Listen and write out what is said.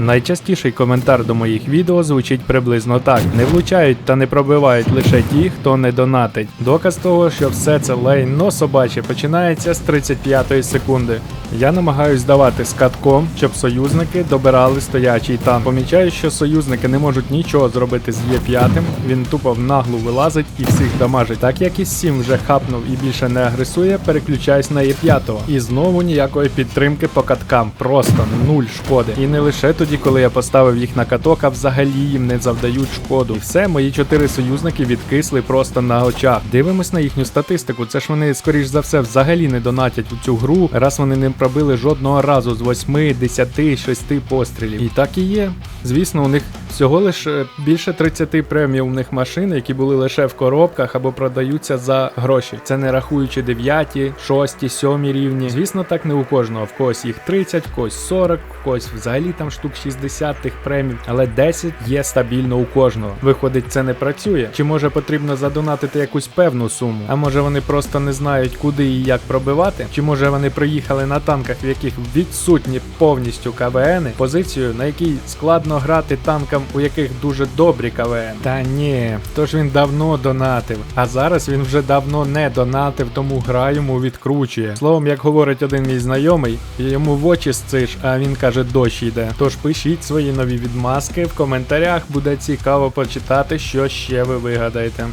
Найчастіший коментар до моїх відео звучить приблизно так: не влучають та не пробивають лише ті, хто не донатить. Доказ того, що все це лайно собаче починається з 35-ї секунди. Я намагаюсь давати з катком, щоб союзники добирали стоячий танк. Помічаю, що союзники не можуть нічого зробити з Є5, він тупо в наглу вилазить і всіх дамажить. Так як і 7 вже хапнув і більше не агресує, переключаюсь на Є5. І знову ніякої підтримки по каткам. Просто нуль шкоди. І не лише тоді, коли я поставив їх на каток, а взагалі їм не завдають шкоду. І все, мої чотири союзники відкисли просто на очах. Дивимось на їхню статистику. Це ж вони, скоріш за все, взагалі не донатять у цю гру, раз вони не пробили жодного разу з 8, 10, 6 пострілів. І так і є. Звісно, у них всього лише більше 30 преміумних машин, які були лише в коробках або продаються за гроші. Це не рахуючи 9, 6, 7 рівні. Звісно, так не у кожного. В когось їх 30, в когось 40, в когось взагалі там штук 60 тих премій, але 10 є стабільно у кожного. Виходить, це не працює. Чи може потрібно задонатити якусь певну суму? А може вони просто не знають, куди і як пробивати? Чи може вони приїхали на танках, в яких відсутні повністю КВНи, позицію, на якій складно грати танкам, у яких дуже добрі КВН? Та ні, тож він давно донатив. А зараз він вже давно не донатив, тому гра йому відкручує. Словом, як говорить один мій знайомий, йому в очі сциш, а він каже, дощ йде. Тож пишіть свої нові відмазки в коментарях, буде цікаво почитати, що ще ви вигадаєте.